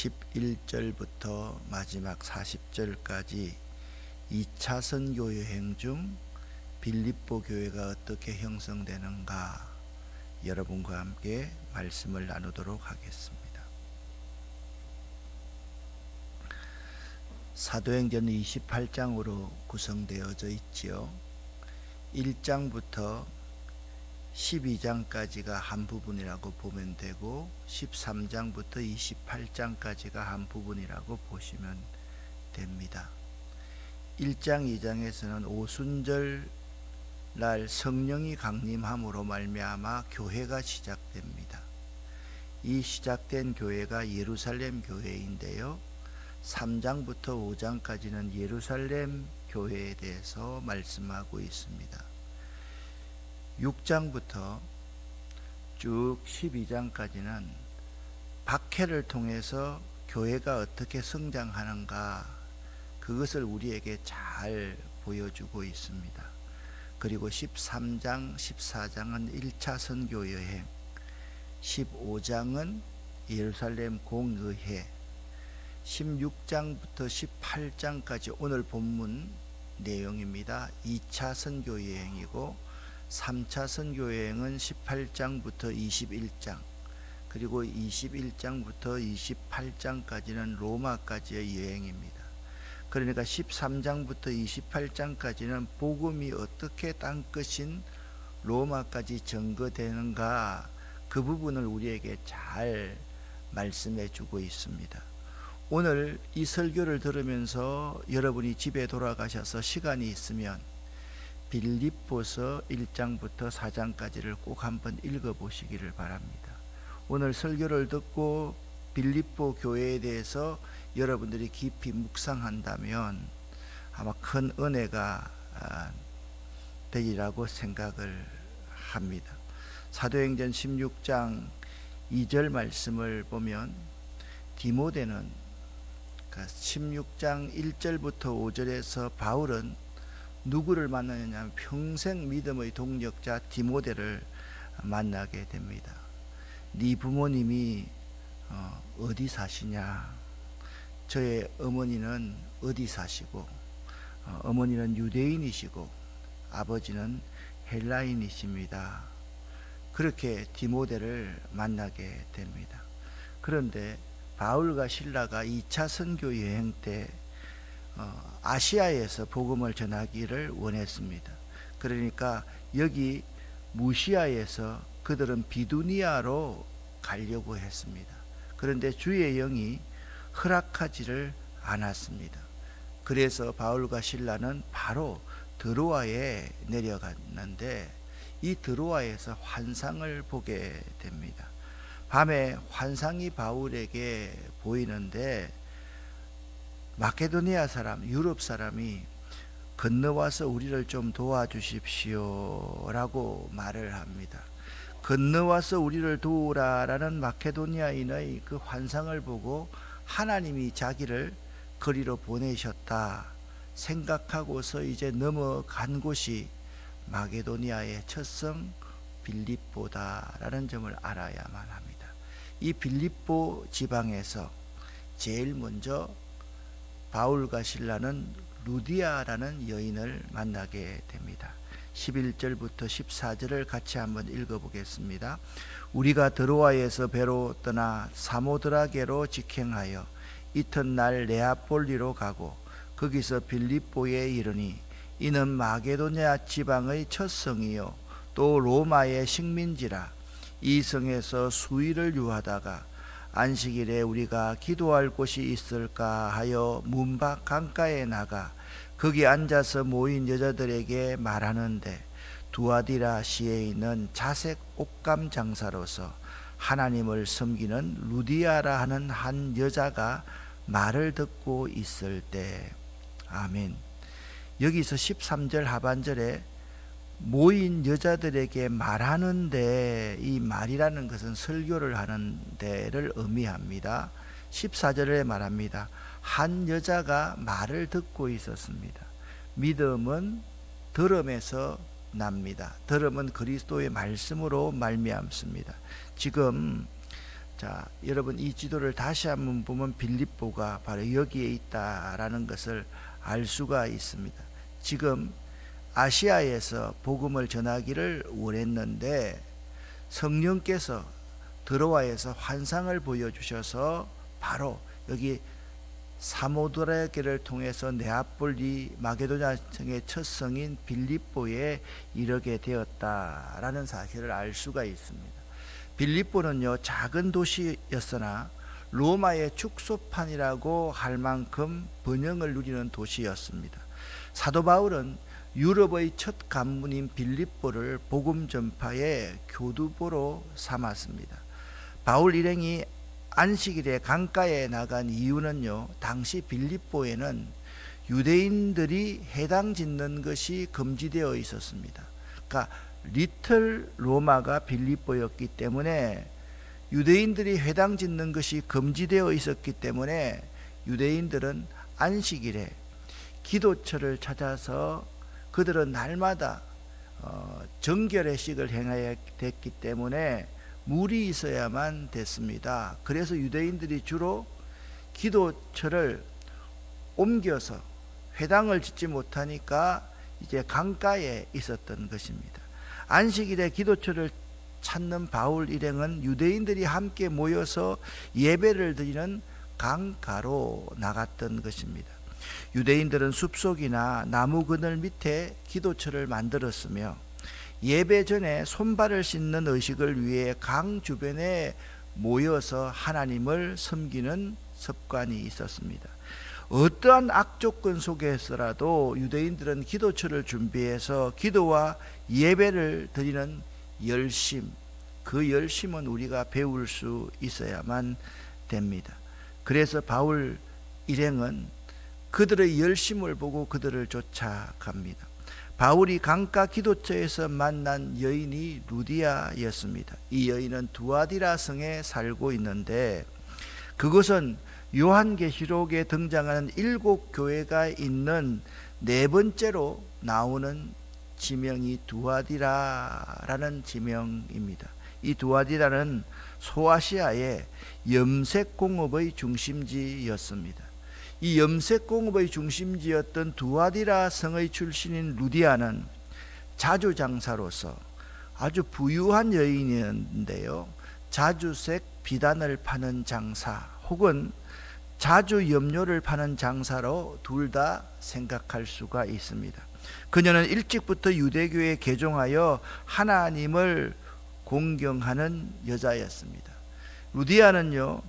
11절부터 마지막 40절까지 2차 선교 여행 중 빌립보 교회가 어떻게 형성되는가 여러분과 함께 말씀을 나누도록 하겠습니다. 사도행전 28장으로 구성되어져 있지요. 1장부터 12장까지가 한 부분이라고 보면 되고 13장부터 28장까지가 한 부분이라고 보시면 됩니다. 1장 2장에서는 오순절 날 성령이 강림함으로 말미암아 교회가 시작됩니다. 이 시작된 교회가 예루살렘 교회인데요. 3장부터 5장까지는 예루살렘 교회에 대해서 말씀하고 있습니다. 6장부터 쭉 12장까지는 박해를 통해서 교회가 어떻게 성장하는가 그것을 우리에게 잘 보여주고 있습니다. 그리고 13장, 14장은 1차 선교 여행, 15장은 예루살렘 공의회, 16장부터 18장까지 오늘 본문 내용입니다. 2차 선교 여행이고 3차 선교 여행은 18장부터 21장 그리고 21장부터 28장까지는 로마까지의 여행입니다. 그러니까 13장부터 28장까지는 복음이 어떻게 땅끝인 로마까지 전거되는가 그 부분을 우리에게 잘 말씀해 주고 있습니다. 오늘 이 설교를 들으면서 여러분이 집에 돌아가셔서 시간이 있으면 빌립보서 1장부터 4장까지를 꼭 한번 읽어 보시기를 바랍니다. 오늘 설교를 듣고 빌립보 교회에 대해서 여러분들이 깊이 묵상한다면 아마 큰 은혜가 아, 되리라고 생각을 합니다. 사도행전 16장 2절 말씀을 보면 디모데는 16장 1절부터 5절에서 바울은 누구를 만나느냐 평생 믿음의 동력자 디모데를 만나게 됩니다. 네 부모님이 어, 어디 사시냐? 저의 어머니는 어디 사시고 어, 어머니는 유대인이시고 아버지는 헬라인이십니다. 그렇게 디모데를 만나게 됩니다. 그런데 바울과 신라가 2차 선교 여행 때 어, 아시아에서 복음을 전하기를 원했습니다. 그러니까 여기 무시아에서 그들은 비두니아로 가려고 했습니다. 그런데 주의 영이 허락하지를 않았습니다. 그래서 바울과 신라는 바로 드로아에 내려갔는데 이 드로아에서 환상을 보게 됩니다. 밤에 환상이 바울에게 보이는데 마케도니아 사람, 유럽 사람이 건너와서 우리를 좀 도와주십시오라고 말을 합니다. 건너와서 우리를 도우라라는 마케도니아인의 그 환상을 보고 하나님이 자기를 거리로 보내셨다 생각하고서 이제 넘어간 곳이 마게도니아의 첫성 빌립보다라는 점을 알아야만 합니다. 이 빌립보 지방에서 제일 먼저 바울과 신라는 루디아라는 여인을 만나게 됩니다. 11절부터 14절을 같이 한번 읽어보겠습니다. 우리가 드로아에서 배로 떠나 사모드라게로 직행하여 이튿날 네아폴리로 가고 거기서 빌립보에 이르니 이는 마게도냐 지방의 첫 성이요 또 로마의 식민지라 이 성에서 수일을 유하다가 안식일에 우리가 기도할 곳이 있을까 하여 문밖 강가에 나가 거기 앉아서 모인 여자들에게 말하는데 두아디라 시에 있는 자색 옷감 장사로서 하나님을 섬기는 루디아라 하는 한 여자가 말을 듣고 있을 때 아멘. 여기서 13절 하반절에 모인 여자들에게 말하는데 이 말이라는 것은 설교를 하는 데를 의미합니다. 14절에 말합니다. 한 여자가 말을 듣고 있었습니다. 믿음은 들음에서 납니다. 들음은 그리스도의 말씀으로 말미암습니다. 지금 자, 여러분 이 지도를 다시 한번 보면 빌립보가 바로 여기에 있다라는 것을 알 수가 있습니다. 지금 아시아에서 복음을 전하기를 원했는데 성령께서 드로아에서 환상을 보여주셔서 바로 여기 사모드라게를 통해서 네아폴리 마게도냐 성의 첫 성인 빌립보에 이르게 되었다라는 사실을 알 수가 있습니다. 빌립보는요 작은 도시였으나 로마의 축소판이라고 할 만큼 번영을 누리는 도시였습니다. 사도 바울은 유럽의 첫 관문인 빌립보를 복음 전파의 교두보로 삼았습니다. 바울 일행이 안식일에 강가에 나간 이유는요. 당시 빌립보에는 유대인들이 해당 짓는 것이 금지되어 있었습니다. 그러니까 리틀 로마가 빌립보였기 때문에 유대인들이 회당 짓는 것이 금지되어 있었기 때문에 유대인들은 안식일에 기도처를 찾아서 그들은 날마다 어, 정결의 식을 행해야 됐기 때문에 물이 있어야만 됐습니다. 그래서 유대인들이 주로 기도처를 옮겨서 회당을 짓지 못하니까 이제 강가에 있었던 것입니다. 안식일에 기도처를 찾는 바울 일행은 유대인들이 함께 모여서 예배를 드리는 강가로 나갔던 것입니다. 유대인들은 숲속이나 나무 그늘 밑에 기도처를 만들었으며 예배 전에 손발을 씻는 의식을 위해 강 주변에 모여서 하나님을 섬기는 습관이 있었습니다. 어떠한 악조건 속에서라도 유대인들은 기도처를 준비해서 기도와 예배를 드리는 열심, 그 열심은 우리가 배울 수 있어야만 됩니다. 그래서 바울 일행은 그들의 열심을 보고 그들을 쫓아갑니다. 바울이 강가 기도처에서 만난 여인이 루디아였습니다. 이 여인은 두아디라 성에 살고 있는데 그것은 요한계시록에 등장하는 일곱 교회가 있는 네 번째로 나오는 지명이 두아디라라는 지명입니다. 이 두아디라는 소아시아의 염색 공업의 중심지였습니다. 이 염색 공업의 중심지였던 두아디라 성의 출신인 루디아는 자주 장사로서 아주 부유한 여인이었는데요. 자주색 비단을 파는 장사 혹은 자주 염료를 파는 장사로 둘 다 생각할 수가 있습니다. 그녀는 일찍부터 유대교에 개종하여 하나님을 공경하는 여자였습니다. 루디아는요,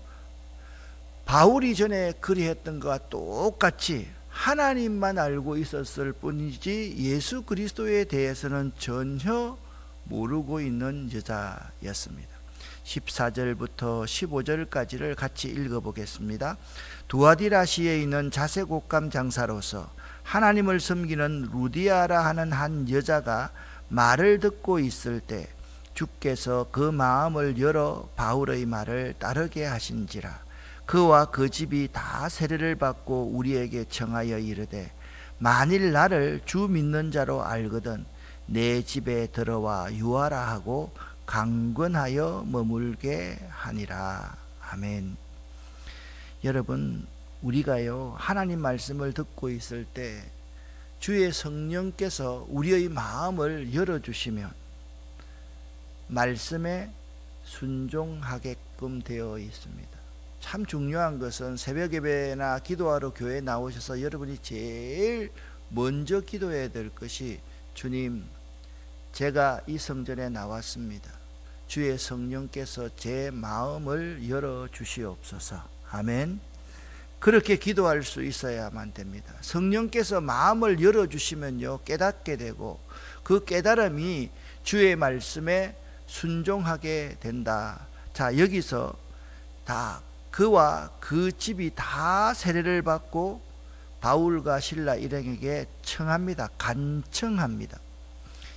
바울이 전에 그리했던 것과 똑같이 하나님만 알고 있었을 뿐이지 예수 그리스도에 대해서는 전혀 모르고 있는 여자였습니다. 14절부터 15절까지를 같이 읽어보겠습니다. 두아디라시에 있는 자색옷감 장사로서 하나님을 섬기는 루디아라 하는 한 여자가 말을 듣고 있을 때 주께서 그 마음을 열어 바울의 말을 따르게 하신지라 그와 그 집이 다 세례를 받고 우리에게 청하여 이르되 만일 나를 주 믿는 자로 알거든 내 집에 들어와 유하라 하고 강권하여 머물게 하니라 아멘. 여러분 우리가요 하나님 말씀을 듣고 있을 때 주의 성령께서 우리의 마음을 열어 주시면 말씀에 순종하게끔 되어 있습니다. 참 중요한 것은 새벽 예배나 기도하러 교회에 나오셔서 여러분이 제일 먼저 기도해야 될 것이 주님 제가 이 성전에 나왔습니다. 주의 성령께서 제 마음을 열어 주시옵소서. 아멘. 그렇게 기도할 수 있어야만 됩니다. 성령께서 마음을 열어 주시면요 깨닫게 되고 그 깨달음이 주의 말씀에 순종하게 된다. 자, 여기서 다 그와 그 집이 다 세례를 받고 바울과 신라 일행에게 청합니다. 간청합니다.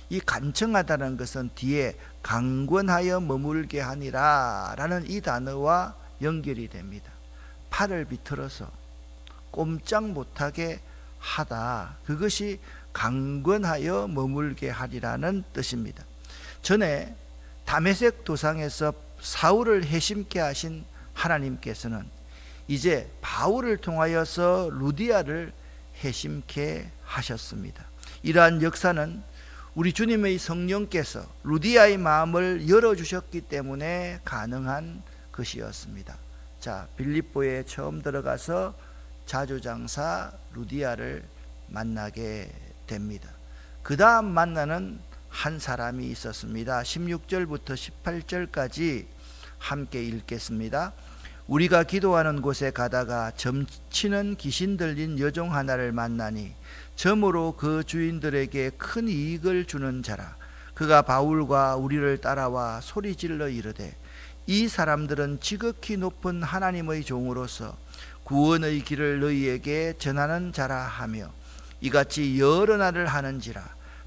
이 간청하다는 것은 뒤에 강권하여 머물게 하니라 라는 이 단어와 연결이 됩니다. 팔을 비틀어서 꼼짝 못하게 하다. 그것이 강권하여 머물게 하리라는 뜻입니다. 전에 담에색 도상에서 사울을 해심케 하신 하나님께서는 이제 바울을 통하여서 루디아를 해심케 하셨습니다. 이러한 역사는 우리 주님의 성령께서 루디아의 마음을 열어주셨기 때문에 가능한 것이었습니다. 자, 빌립보에 처음 들어가서 자주장사 루디아를 만나게 됩니다. 그 다음 만나는 한 사람이 있었습니다. 16절부터 18절까지 함께 읽겠습니다. 우리가 기도하는 곳에 가다가 점치는 귀신 들린 여종 하나를 만나니 점으로 그 주인들에게 큰 이익을 주는 자라 그가 바울과 우리를 따라와 소리 질러 이르되 이 사람들은 지극히 높은 하나님의 종으로서 구원의 길을 너희에게 전하는 자라 하며 이같이 여러 날을 하는지라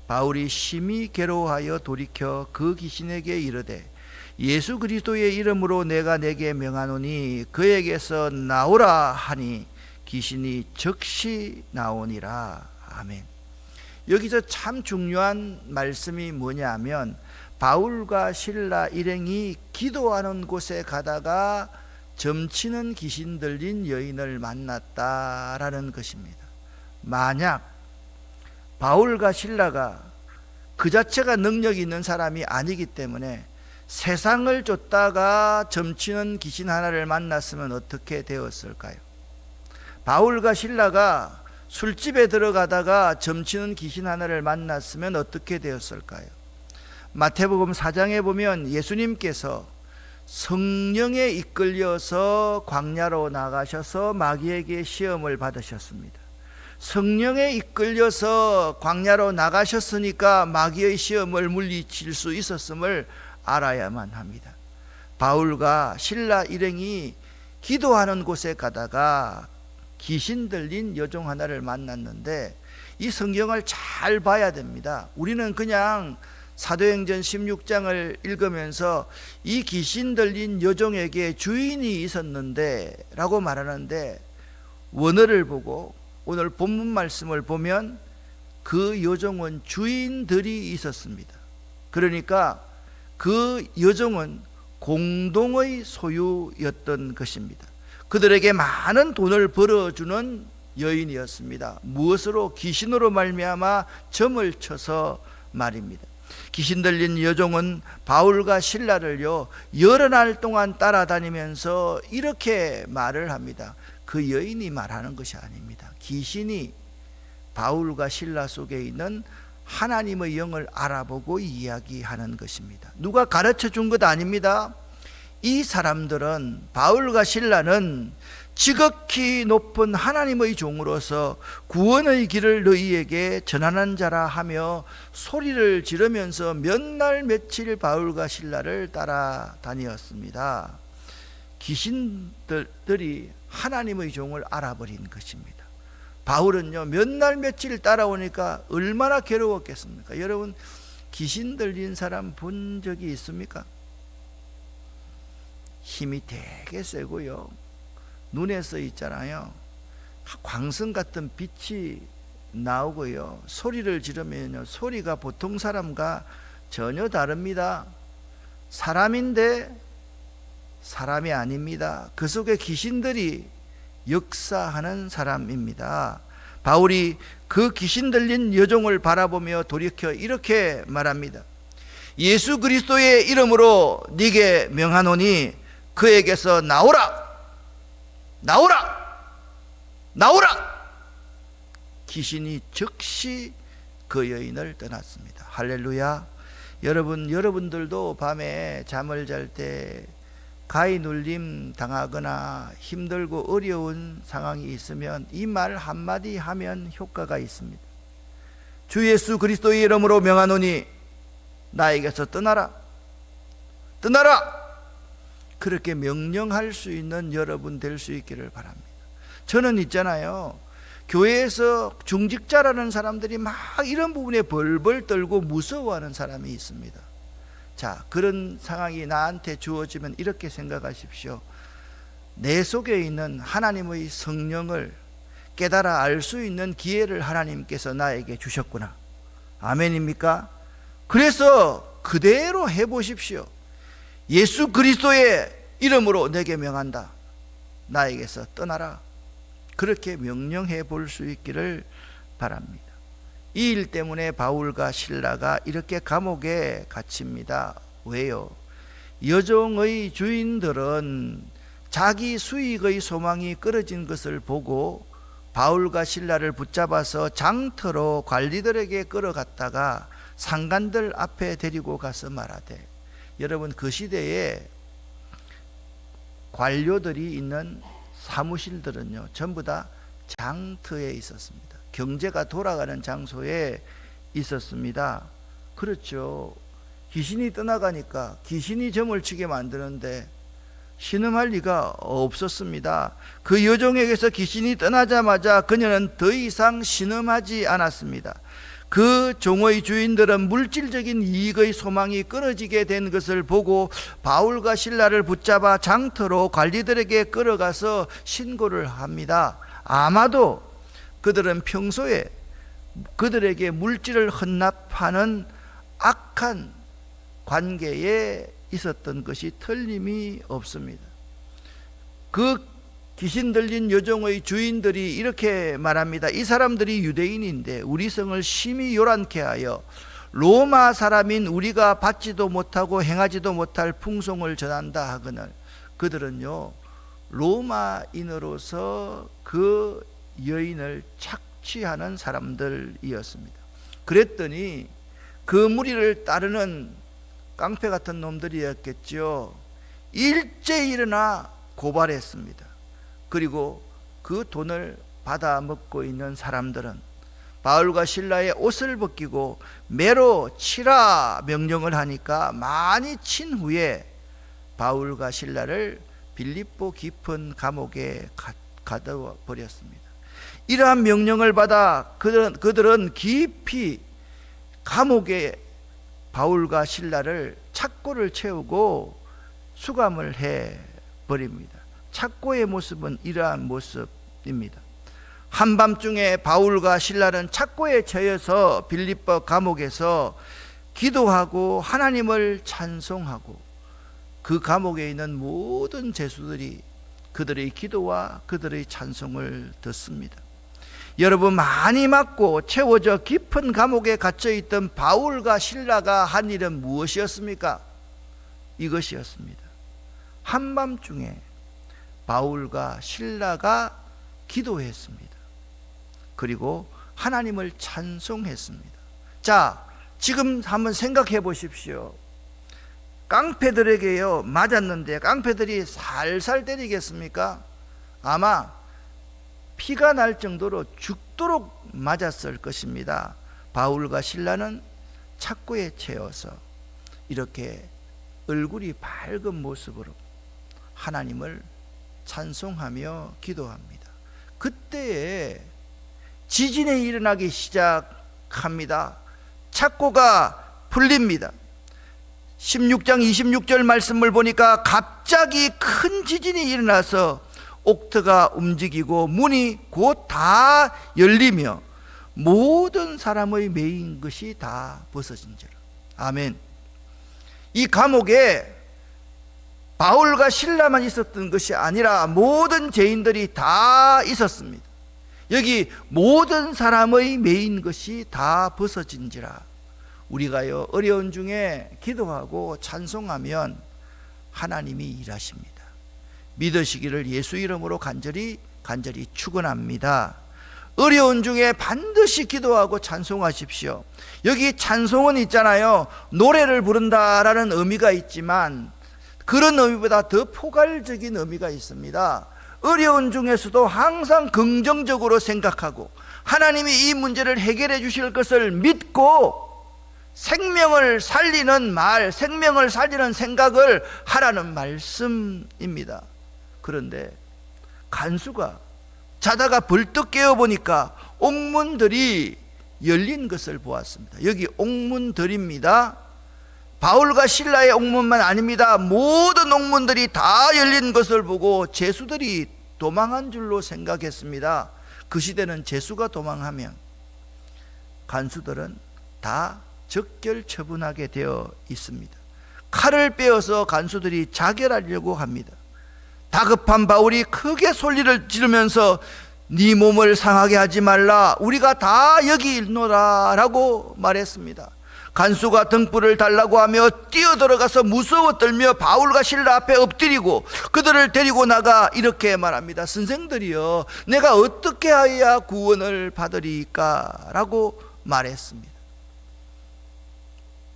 바울이 심히 괴로워하여 돌이켜 그 귀신에게 이르되 예수 그리스도의 이름으로 내가 내게 명하노니 그에게서 나오라 하니 귀신이 즉시 나오니라 아멘. 여기서 참 중요한 말씀이 뭐냐면 바울과 신라 일행이 기도하는 곳에 가다가 점치는 귀신 들린 여인을 만났다라는 것입니다. 만약 바울과 신라가 그 자체가 능력이 있는 사람이 아니기 때문에 세상을 쫓다가 점치는 귀신 하나를 만났으면 어떻게 되었을까요? 바울과 신라가 술집에 들어가다가 점치는 귀신 하나를 만났으면 어떻게 되었을까요? 마태복음 4장에 보면 예수님께서 성령에 이끌려서 광야로 나가셔서 마귀에게 시험을 받으셨습니다. 성령에 이끌려서 광야로 나가셨으니까 마귀의 시험을 물리칠 수 있었음을 알아야만 합니다. 바울과 신라 일행이 기도하는 곳에 가다가 귀신 들린 여종 하나를 만났는데 이 성경을 잘 봐야 됩니다. 우리는 그냥 사도행전 16장을 읽으면서 이 귀신 들린 여종에게 주인이 있었는데 라고 말하는데 원어를 보고 오늘 본문 말씀을 보면 그 여종은 주인들이 있었습니다. 그러니까 그 여종은 공동의 소유였던 것입니다. 그들에게 많은 돈을 벌어주는 여인이었습니다. 무엇으로 귀신으로 말미암아 점을 쳐서 말입니다. 귀신 들린 여종은 바울과 신라를요 여러 날 동안 따라다니면서 이렇게 말을 합니다. 그 여인이 말하는 것이 아닙니다. 귀신이 바울과 신라 속에 있는 하나님의 영을 알아보고 이야기하는 것입니다. 누가 가르쳐 준 것 아닙니다. 이 사람들은 바울과 신라는 지극히 높은 하나님의 종으로서 구원의 길을 너희에게 전하는 자라 하며 소리를 지르면서 몇 날 며칠 바울과 신라를 따라다녔습니다. 귀신들이 하나님의 종을 알아버린 것입니다. 바울은요, 몇 날 며칠 따라오니까 얼마나 괴로웠겠습니까? 여러분, 귀신 들린 사람 본 적이 있습니까? 힘이 되게 세고요. 눈에 써 있잖아요. 광선 같은 빛이 나오고요. 소리를 지르면요. 소리가 보통 사람과 전혀 다릅니다. 사람인데 사람이 아닙니다. 그 속에 귀신들이 역사하는 사람입니다. 바울이 그 귀신 들린 여종을 바라보며 돌이켜 이렇게 말합니다. 예수 그리스도의 이름으로 네게 명하노니 그에게서 나오라! 나오라! 나오라! 귀신이 즉시 그 여인을 떠났습니다. 할렐루야. 여러분, 여러분들도 밤에 잠을 잘때 가위 눌림 당하거나 힘들고 어려운 상황이 있으면 이 말 한마디 하면 효과가 있습니다. 주 예수 그리스도의 이름으로 명하노니 나에게서 떠나라. 떠나라! 그렇게 명령할 수 있는 여러분 될 수 있기를 바랍니다. 저는 있잖아요. 교회에서 중직자라는 사람들이 막 이런 부분에 벌벌 떨고 무서워하는 사람이 있습니다. 자, 그런 상황이 나한테 주어지면 이렇게 생각하십시오. 내 속에 있는 하나님의 성령을 깨달아 알 수 있는 기회를 하나님께서 나에게 주셨구나. 아멘입니까? 그래서 그대로 해 보십시오. 예수 그리스도의 이름으로 내게 명한다. 나에게서 떠나라. 그렇게 명령해 볼 수 있기를 바랍니다. 이 일 때문에 바울과 신라가 이렇게 감옥에 갇힙니다. 왜요? 여종의 주인들은 자기 수익의 소망이 끊어진 것을 보고 바울과 신라를 붙잡아서 장터로 관리들에게 끌어갔다가 상관들 앞에 데리고 가서 말하되 여러분 그 시대에 관료들이 있는 사무실들은요 전부 다 장터에 있었습니다. 경제가 돌아가는 장소에 있었습니다. 그렇죠. 귀신이 떠나가니까 귀신이 점을 치게 만드는데 신음할 리가 없었습니다. 그 여종에게서 귀신이 떠나자마자 그녀는 더 이상 신음하지 않았습니다. 그 종의 주인들은 물질적인 이익의 소망이 끊어지게 된 것을 보고 바울과 신라를 붙잡아 장터로 관리들에게 끌어가서 신고를 합니다. 아마도 그들은 평소에 그들에게 물질을 헌납하는 악한 관계에 있었던 것이 틀림이 없습니다. 그 귀신 들린 여종의 주인들이 이렇게 말합니다. 이 사람들이 유대인인데 우리 성을 심히 요란케 하여 로마 사람인 우리가 받지도 못하고 행하지도 못할 풍송을 전한다 하거늘 그들은요 로마인으로서 그 여인을 착취하는 사람들이었습니다. 그랬더니 그 무리를 따르는 깡패 같은 놈들이었겠죠. 일제히 일어나 고발했습니다. 그리고 그 돈을 받아 먹고 있는 사람들은 바울과 신라의 옷을 벗기고 매로 치라 명령을 하니까 많이 친 후에 바울과 신라를 빌립보 깊은 감옥에 가둬 버렸습니다. 이러한 명령을 받아 그들은, 그들은 깊이 감옥에 바울과 신라를 착고를 채우고 수감을 해 버립니다. 착고의 모습은 이러한 모습입니다. 한밤중에 바울과 신라는 착고에 처해서 빌립보 감옥에서 기도하고 하나님을 찬송하고 그 감옥에 있는 모든 죄수들이 그들의 기도와 그들의 찬송을 듣습니다. 여러분 많이 맞고 채워져 깊은 감옥에 갇혀 있던 바울과 신라가 한 일은 무엇이었습니까? 이것이었습니다. 한밤중에 바울과 신라가 기도했습니다. 그리고 하나님을 찬송했습니다. 자, 지금 한번 생각해 보십시오. 깡패들에게요, 맞았는데 깡패들이 살살 때리겠습니까? 아마 피가 날 정도로 죽도록 맞았을 것입니다. 바울과 신라는 착고에 채워서 이렇게 얼굴이 밝은 모습으로 하나님을 찬송하며 기도합니다. 그때에 지진이 일어나기 시작합니다. 착고가 풀립니다. 16장 26절 말씀을 보니까 갑자기 큰 지진이 일어나서 옥트가 움직이고 문이 곧 다 열리며 모든 사람의 메인 것이 다 벗어진지라. 아멘. 이 감옥에 바울과 신라만 있었던 것이 아니라 모든 죄인들이 다 있었습니다. 여기 모든 사람의 메인 것이 다 벗어진지라. 우리가요 어려운 중에 기도하고 찬송하면 하나님이 일하십니다. 믿으시기를 예수 이름으로 간절히 간절히 축원합니다. 어려운 중에 반드시 기도하고 찬송하십시오. 여기 찬송은 있잖아요. 노래를 부른다라는 의미가 있지만 그런 의미보다 더 포괄적인 의미가 있습니다. 어려운 중에서도 항상 긍정적으로 생각하고 하나님이 이 문제를 해결해 주실 것을 믿고 생명을 살리는 말, 생명을 살리는 생각을 하라는 말씀입니다. 그런데 간수가 자다가 벌떡 깨어 보니까 옥문들이 열린 것을 보았습니다. 여기 옥문들입니다. 바울과 신라의 옥문만 아닙니다. 모든 옥문들이 다 열린 것을 보고 제수들이 도망한 줄로 생각했습니다. 그 시대는 제수가 도망하면 간수들은 다 적결 처분하게 되어 있습니다. 칼을 빼어서 간수들이 자결하려고 합니다. 다급한 바울이 크게 소리를 지르면서 네 몸을 상하게 하지 말라 우리가 다 여기 있노라라고 말했습니다. 간수가 등불을 달라고 하며 뛰어들어가서 무서워 떨며 바울과 신라 앞에 엎드리고 그들을 데리고 나가 이렇게 말합니다. 선생들이여 내가 어떻게 하여야 구원을 받으리까? 라고 말했습니다.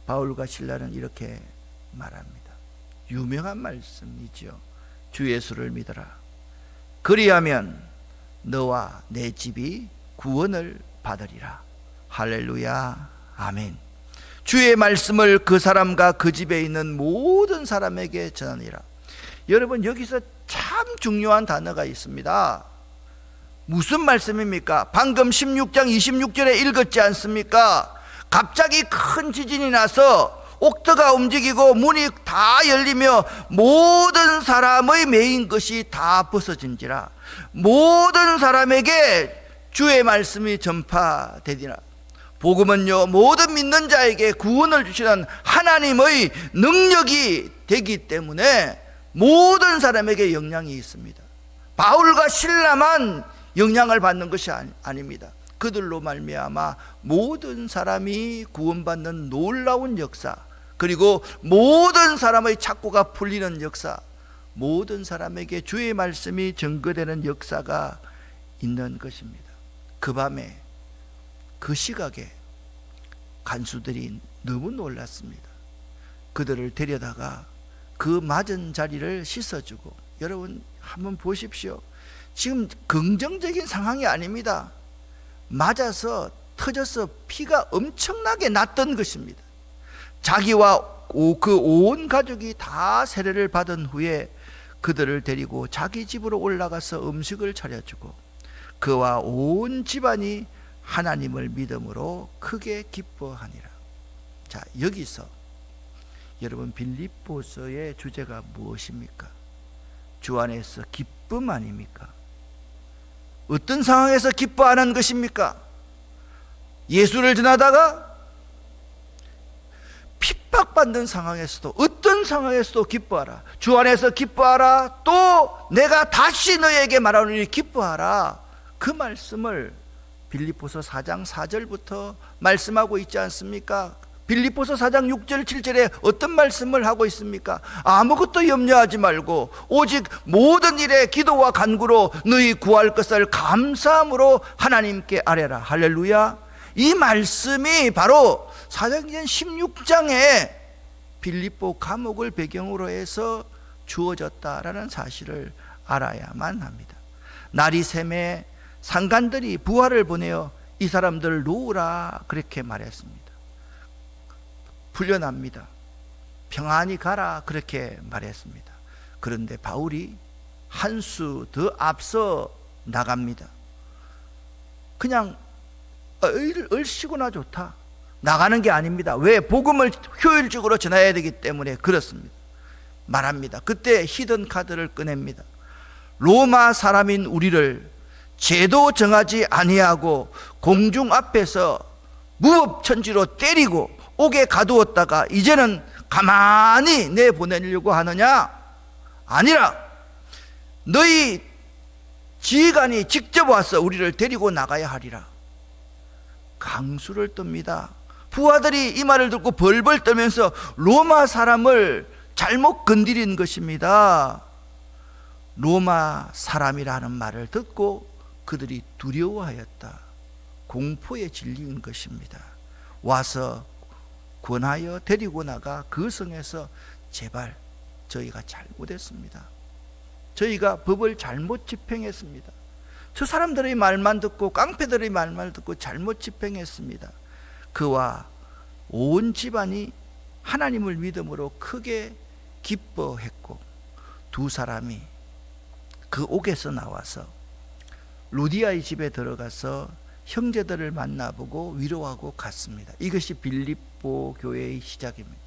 바울과 신라는 이렇게 말합니다. 유명한 말씀이죠. 주 예수를 믿어라. 그리하면 너와 내 집이 구원을 받으리라. 할렐루야. 아멘. 주의 말씀을 그 사람과 그 집에 있는 모든 사람에게 전하니라. 여러분 여기서 참 중요한 단어가 있습니다. 무슨 말씀입니까? 방금 16장 26절에 읽었지 않습니까? 갑자기 큰 지진이 나서 옥터가 움직이고 문이 다 열리며 모든 사람의 메인 것이 다 벗어진지라. 모든 사람에게 주의 말씀이 전파되리라. 복음은요 모든 믿는 자에게 구원을 주시는 하나님의 능력이 되기 때문에 모든 사람에게 영향이 있습니다. 바울과 신라만 영향을 받는 것이 아닙니다. 그들로 말미암아 모든 사람이 구원받는 놀라운 역사 그리고 모든 사람의 착고가 풀리는 역사 모든 사람에게 주의 말씀이 증거되는 역사가 있는 것입니다. 그 밤에 그 시각에 간수들이 너무 놀랐습니다. 그들을 데려다가 그 맞은 자리를 씻어주고 여러분 한번 보십시오. 지금 긍정적인 상황이 아닙니다. 맞아서 터져서 피가 엄청나게 났던 것입니다. 자기와 그 온 가족이 다 세례를 받은 후에 그들을 데리고 자기 집으로 올라가서 음식을 차려주고 그와 온 집안이 하나님을 믿음으로 크게 기뻐하니라. 자, 여기서 여러분 빌립보서의 주제가 무엇입니까? 주 안에서 기쁨 아닙니까? 어떤 상황에서 기뻐하는 것입니까? 예수를 전하다가 핍박받는 상황에서도 어떤 상황에서도 기뻐하라. 주 안에서 기뻐하라. 또 내가 다시 너에게 말하노니 기뻐하라. 그 말씀을 빌립보서 4장 4절부터 말씀하고 있지 않습니까? 빌립보서 4장 6절 7절에 어떤 말씀을 하고 있습니까? 아무것도 염려하지 말고 오직 모든 일에 기도와 간구로 너희 구할 것을 감사함으로 하나님께 아뢰라. 할렐루야. 이 말씀이 바로 사도행전 16장에 빌립보 감옥을 배경으로 해서 주어졌다라는 사실을 알아야만 합니다. 날이 샘에 상관들이 부하를 보내어 이 사람들 놓으라 그렇게 말했습니다. 풀려납니다. 평안히 가라 그렇게 말했습니다. 그런데 바울이 한 수 더 앞서 나갑니다. 그냥 얼, 얼씨구나 좋다. 나가는 게 아닙니다. 왜? 복음을 효율적으로 전해야 되기 때문에 그렇습니다. 말합니다. 그때 히든 카드를 꺼냅니다. 로마 사람인 우리를 제도 정하지 아니하고 공중 앞에서 무법천지로 때리고 옥에 가두었다가 이제는 가만히 내보내려고 하느냐? 아니라 너희 지휘관이 직접 와서 우리를 데리고 나가야 하리라. 강수를 뜹니다. 부하들이 이 말을 듣고 벌벌 떨면서 로마 사람을 잘못 건드린 것입니다. 로마 사람이라는 말을 듣고 그들이 두려워하였다. 공포에 질린 것입니다. 와서 권하여 데리고 나가 그 성에서 제발 저희가 잘못했습니다. 저희가 법을 잘못 집행했습니다. 저 사람들의 말만 듣고 깡패들의 말만 듣고 잘못 집행했습니다. 그와 온 집안이 하나님을 믿음으로 크게 기뻐했고 두 사람이 그 옥에서 나와서 루디아의 집에 들어가서 형제들을 만나보고 위로하고 갔습니다. 이것이 빌립보 교회의 시작입니다.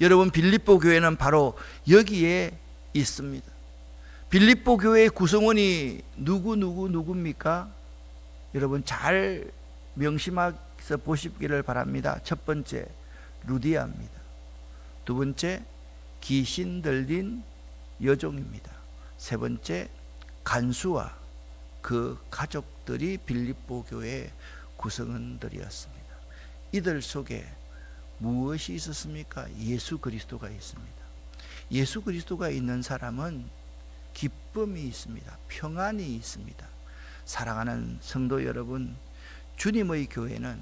여러분 빌립보 교회는 바로 여기에 있습니다. 빌립보 교회의 구성원이 누구 누구 누굽니까? 여러분 잘 명심해서 보시기를 바랍니다. 첫 번째 루디아입니다. 두 번째 귀신 들린 여종입니다. 세 번째 간수와 그 가족들이 빌립보 교회 구성원들이었습니다. 이들 속에 무엇이 있었습니까? 예수 그리스도가 있습니다. 예수 그리스도가 있는 사람은 기쁨이 있습니다. 평안이 있습니다. 사랑하는 성도 여러분, 주님의 교회는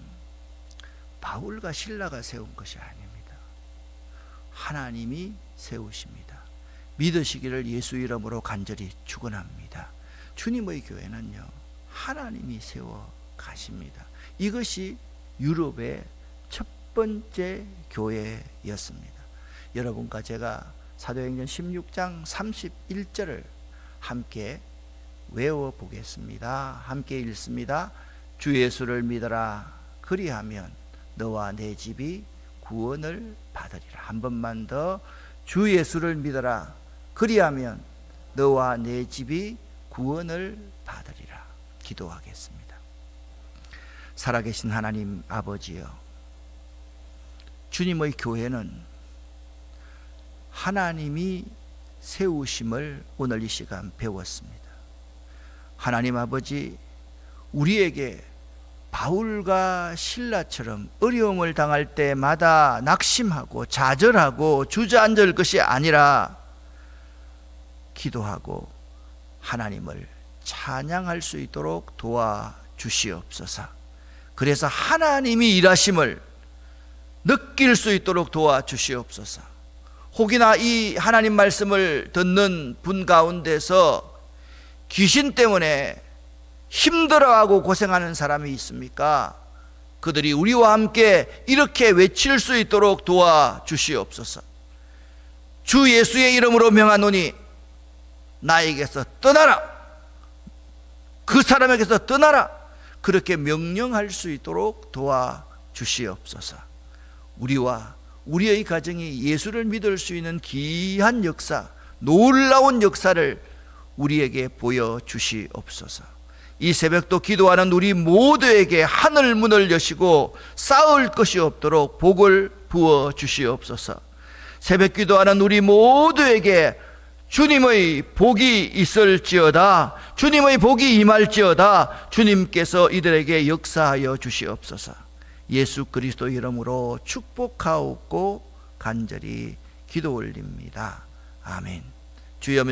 바울과 신라가 세운 것이 아닙니다. 하나님이 세우십니다. 믿으시기를 예수 이름으로 간절히 축원합니다. 주님의 교회는요. 하나님이 세워 가십니다. 이것이 유럽의 첫 번째 교회였습니다. 여러분과 제가 사도행전 16장 31절을 함께 외워 보겠습니다. 함께 읽습니다. 주 예수를 믿어라. 그리하면 너와 내 집이 구원을 받으리라. 한 번만 더 주 예수를 믿어라. 그리하면 너와 내 집이 구원을 받으리라. 기도하겠습니다. 살아계신 하나님 아버지여. 주님의 교회는 하나님이 세우심을 오늘 이 시간 배웠습니다. 하나님 아버지, 우리에게 바울과 신라처럼 어려움을 당할 때마다 낙심하고 좌절하고 주저앉을 것이 아니라 기도하고 하나님을 찬양할 수 있도록 도와 주시옵소서. 그래서 하나님이 일하심을 느낄 수 있도록 도와 주시옵소서. 혹이나 이 하나님 말씀을 듣는 분 가운데서 귀신 때문에 힘들어하고 고생하는 사람이 있습니까? 그들이 우리와 함께 이렇게 외칠 수 있도록 도와 주시옵소서. 주 예수의 이름으로 명하노니 나에게서 떠나라. 그 사람에게서 떠나라. 그렇게 명령할 수 있도록 도와 주시옵소서. 우리와 우리의 가정이 예수를 믿을 수 있는 귀한 역사, 놀라운 역사를 우리에게 보여주시옵소서. 이 새벽도 기도하는 우리 모두에게 하늘 문을 여시고 싸울 것이 없도록 복을 부어 주시옵소서. 새벽 기도하는 우리 모두에게 주님의 복이 있을지어다. 주님의 복이 임할지어다. 주님께서 이들에게 역사하여 주시옵소서. 예수 그리스도 이름으로 축복하옵고 간절히 기도 올립니다. 아멘. 주여